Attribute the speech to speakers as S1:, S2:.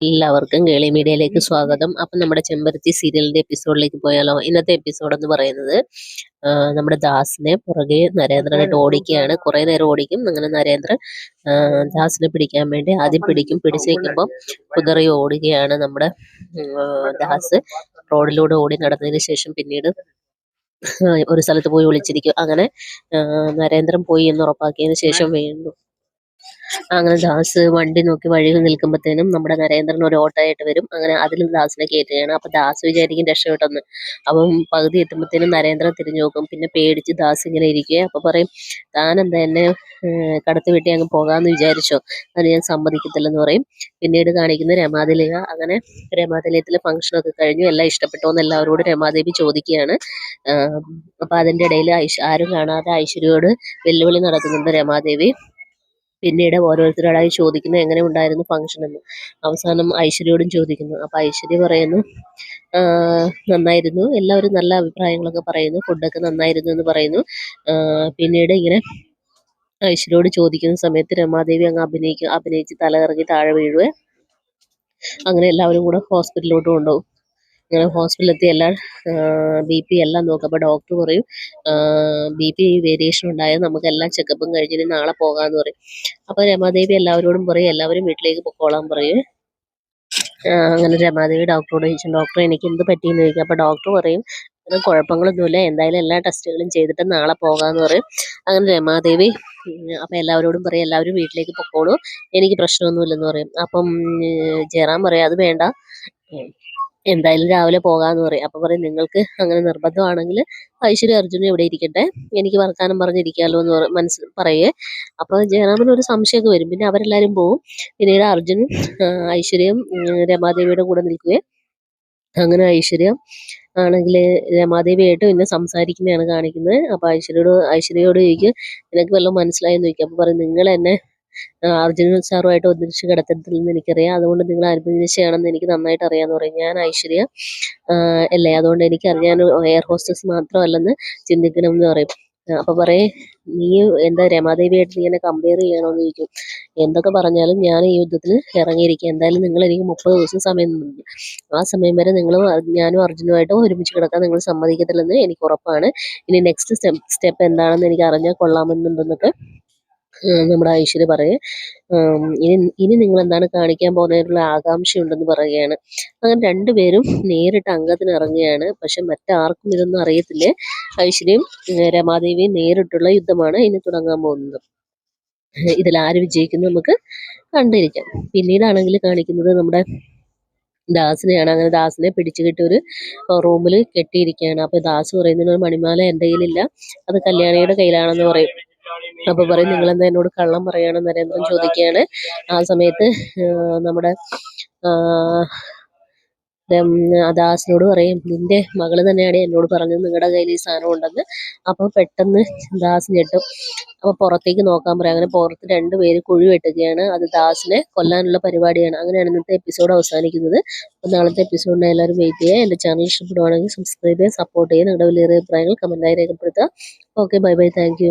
S1: എല്ലാവർക്കും കേളി മീഡിയയിലേക്ക് സ്വാഗതം. അപ്പം നമ്മുടെ ചെമ്പരത്തി സീരിയലിന്റെ എപ്പിസോഡിലേക്ക് പോയാലോ? ഇന്നത്തെ എപ്പിസോഡ് എന്ന് പറയുന്നത് നമ്മുടെ ദാസിനെ പുറകെ നരേന്ദ്രനായിട്ട് ഓടിക്കുകയാണ്. കുറേ നേരം ഓടിക്കും. അങ്ങനെ നരേന്ദ്രൻ ദാസിനെ പിടിക്കാൻ വേണ്ടി ആദ്യം പിടിക്കും. പിടിച്ചേക്കുമ്പോൾ കുതിറി ഓടുകയാണ് നമ്മുടെ ദാസ്. റോഡിലൂടെ ഓടി നടന്നതിന് ശേഷം പിന്നീട് ഒരു സ്ഥലത്ത് പോയി ഒളിച്ചിരിക്കും. അങ്ങനെ നരേന്ദ്രൻ പോയി എന്ന് ഉറപ്പാക്കിയതിന് ശേഷം വീണ്ടും അങ്ങനെ ദാസ് വണ്ടി നോക്കി വഴിയിൽ നിൽക്കുമ്പോഴത്തേനും നമ്മുടെ നരേന്ദ്രൻ ഒരു ഓട്ടോയായിട്ട് വരും. അങ്ങനെ അതിൽ ദാസിനെ കയറ്റുകയാണ്. അപ്പൊ ദാസ് വിചാരിക്കും രക്ഷപ്പെട്ടെന്ന്. അപ്പം പകുതി എത്തുമ്പോഴത്തേനും നരേന്ദ്രൻ തിരിഞ്ഞു നോക്കും. പിന്നെ പേടിച്ച് ദാസ് ഇങ്ങനെ ഇരിക്കുക അപ്പൊ പറയും താൻ എന്താ എന്നെ കടത്തി വെട്ടി അങ്ങ് പോകാന്ന് വിചാരിച്ചോ? അത് ഞാൻ സമ്മതിക്കത്തില്ലെന്ന് പറയും. പിന്നീട് കാണിക്കുന്ന രമാതിലയ. അങ്ങനെ രമാതിലയത്തിലെ ഫംഗ്ഷനൊക്കെ കഴിഞ്ഞു. എല്ലാം ഇഷ്ടപ്പെട്ടോ എന്ന് എല്ലാവരോടും രമാദേവി ചോദിക്കുകയാണ്. അപ്പൊ അതിന്റെ ഇടയിൽ ഐശ് ആരും കാണാതെ ഐശ്വര്യയോട് വെല്ലുവിളി നടത്തുന്നുണ്ട് രമാദേവി. പിന്നീട് ഓരോരുത്തരോടായി ചോദിക്കുന്നു എങ്ങനെ ഉണ്ടായിരുന്നു ഫംഗ്ഷൻ എന്ന്. അവസാനം ഐശ്വര്യയോടും ചോദിക്കുന്നു. അപ്പോൾ ഐശ്വര്യ പറയുന്നു നന്നായിരുന്നു. എല്ലാവരും നല്ല അഭിപ്രായങ്ങളൊക്കെ പറയുന്നു. ഫുഡൊക്കെ നന്നായിരുന്നു എന്ന് പറയുന്നു. പിന്നീട് ഇങ്ങനെ ഐശ്വര്യോട് ചോദിക്കുന്ന സമയത്ത് രമാദേവി അങ്ങ് അഭിനയിക്കും. അഭിനയിച്ച് തലകറങ്ങി താഴെ വീഴുവേ. അങ്ങനെ എല്ലാവരും കൂടെ ഹോസ്പിറ്റലിലോട്ട് കൊണ്ടുപോകും. അങ്ങനെ ഹോസ്പിറ്റലിൽ എത്തി എല്ലാം ബി പി എല്ലാം നോക്കും. ഡോക്ടർ പറയും ബി പി വേരിയേഷൻ ഉണ്ടായത് നമുക്ക് എല്ലാ ചെക്കപ്പും കഴിഞ്ഞിട്ട് നാളെ പോകാമെന്ന് പറയും. അപ്പോൾ രമാദേവി എല്ലാവരോടും പറയും എല്ലാവരും വീട്ടിലേക്ക് പൊക്കോളാൻ പറയും. അങ്ങനെ രമാദേവി ഡോക്ടറോട് ചോദിച്ചു ഡോക്ടർ എനിക്ക് എന്ത് പറ്റിയെന്ന് ചോദിക്കും. അപ്പോൾ ഡോക്ടർ പറയും "അത് കുഴപ്പങ്ങളൊന്നുമില്ല എന്തായാലും എല്ലാ ടെസ്റ്റുകളും ചെയ്തിട്ട് നാളെ പോകാമെന്ന് പറയും. അങ്ങനെ രമാദേവി അപ്പം എല്ലാവരോടും പറയും എല്ലാവരും വീട്ടിലേക്ക് പൊക്കോളൂ എനിക്ക് പ്രശ്നമൊന്നുമില്ലെന്ന് പറയും. അപ്പം ജയറാം പറയും അത് വേണ്ട. എന്തായാലും രാവിലെ പോകാമെന്ന് പറയും. അപ്പം പറയും നിങ്ങൾക്ക് അങ്ങനെ നിർബന്ധമാണെങ്കിൽ ഐശ്വര്യ അർജുനും ഇവിടെ ഇരിക്കട്ടെ. എനിക്ക് വർത്താനം പറഞ്ഞിരിക്കാമല്ലോ എന്ന് മനസ്സ് പറയേ. അപ്പോൾ ജയറാമിന് ഒരു സംശയമൊക്കെ വരും. പിന്നെ അവരെല്ലാവരും പോവും. പിന്നീട് അർജുനും ഐശ്വര്യയും രമാദേവിയുടെ കൂടെ നിൽക്കുകയും. അങ്ങനെ ഐശ്വര്യം ആണെങ്കിൽ രമാദേവിയായിട്ട് പിന്നെ സംസാരിക്കുന്നതാണ് കാണിക്കുന്നത്. അപ്പൊ ഐശ്വര്യയോട് ഐശ്വര്യയോട് ചോദിക്കും നിനക്ക് വല്ലതും മനസ്സിലായെന്ന് ചോദിക്കും. അപ്പൊ പറയും നിങ്ങൾ എന്നെ ആ, അർജുനൻ സാറുമായിട്ട് ഒന്നിച്ച് കിടത്തത്തില്ലെന്ന് എനിക്കറിയാം. അതുകൊണ്ട് നിങ്ങൾ അനുഭവിച്ചാണെന്ന് എനിക്ക് നന്നായിട്ട് അറിയാമെന്ന് പറയും. ഞാൻ ഐശ്വര്യ അല്ലേ? അതുകൊണ്ട് എനിക്കറിയാം ഞാൻ എയർ ഹോസ്റ്റസ് മാത്രമല്ലെന്ന് ചിന്തിക്കണം എന്ന് പറയും. അപ്പോൾ അപ്പൊ പറയേ നീ എന്താ രമാദേവിയായിട്ട് നീ എന്നെ കമ്പയർ ചെയ്യണമെന്ന് ചോദിക്കും. എന്തൊക്കെ പറഞ്ഞാലും ഞാൻ ഈ യുദ്ധത്തിൽ ഇറങ്ങിയിരിക്കുക എന്തായാലും നിങ്ങൾ എനിക്ക് മുപ്പത് ദിവസം സമയം നിന്നു ആ സമയം വരെ നിങ്ങൾ ഞാനും അർജുനുമായിട്ട് ഒരുമിച്ച് കിടക്കാൻ നിങ്ങൾ സമ്മതിക്കത്തില്ലെന്ന് എനിക്ക് ഉറപ്പാണ്. ഇനി നെക്സ്റ്റ് സ്റ്റെപ്പ് സ്റ്റെപ്പ് എന്താണെന്ന് എനിക്ക് അറിഞ്ഞാൽ കൊള്ളാമെന്നുണ്ടെന്നൊക്കെ നമ്മുടെ ഐശ്വര്യ പറയും. ഇനി ഇനി നിങ്ങൾ എന്താണ് കാണിക്കാൻ പോകുന്നതിനുള്ള ആകാംക്ഷയുണ്ടെന്ന് പറയുകയാണ്. അങ്ങനെ രണ്ടുപേരും നേരിട്ട് അംഗത്തിന് ഇറങ്ങുകയാണ്. പക്ഷെ മറ്റാർക്കും ഇതൊന്നും അറിയത്തില്ലേ. ഐശ്വര്യയും രമാദേവിയും നേരിട്ടുള്ള യുദ്ധമാണ് ഇനി തുടങ്ങാൻ പോകുന്നത്. ഇതിൽ ആര് വിജയിക്കുന്നു നമുക്ക് കണ്ടിരിക്കാം. പിന്നീടാണെങ്കിൽ കാണിക്കുന്നത് നമ്മുടെ ദാസിനെയാണ്. അങ്ങനെ ദാസിനെ പിടിച്ചു കെട്ടി ഒരു റൂമിൽ കെട്ടിയിരിക്കുകയാണ്. അപ്പൊ ദാസ് പറയുന്നതിന് ഒരു മണിമാല എന്റെ കയ്യിലില്ല. അത് കല്യാണിയുടെ കയ്യിലാണെന്ന് പറയും. അപ്പൊ പറയും നിങ്ങൾ എന്താ എന്നോട് കള്ളം പറയാണ്? നരേന്ദ്രൻ ചോദിക്കുകയാണ്. ആ സമയത്ത് നമ്മുടെ ദാസിനോട് പറയും നിന്റെ മകൾ തന്നെയാണ് എന്നോട് പറഞ്ഞത്. നിങ്ങളുടെ കയ്യിൽ ഈ സാധനം ഉണ്ടെന്ന്. അപ്പോൾ പെട്ടെന്ന് ദാസ് ഞെട്ടും. അപ്പൊ പുറത്തേക്ക് നോക്കാൻ പറയും. അങ്ങനെ പുറത്ത് രണ്ടുപേര് കുഴി വെട്ടുകയാണ്. അത് ദാസിനെ കൊല്ലാനുള്ള പരിപാടിയാണ്. അങ്ങനെയാണ് ഇന്നത്തെ എപ്പിസോഡ് അവസാനിക്കുന്നത്. അപ്പോൾ നാളത്തെ എപ്പിസോഡിനെ എല്ലാവരും വെയിറ്റ് ചെയ്യുക. എന്റെ ചാനൽ ഇഷ്ടപ്പെടുവാണെങ്കിൽ സബ്സ്ക്രൈബ് ചെയ്യുക സപ്പോർട്ട് ചെയ്യുക. നിങ്ങളുടെ വലിയ അഭിപ്രായങ്ങൾ കമന്റായി രേഖപ്പെടുത്തുക. Okay bye bye thank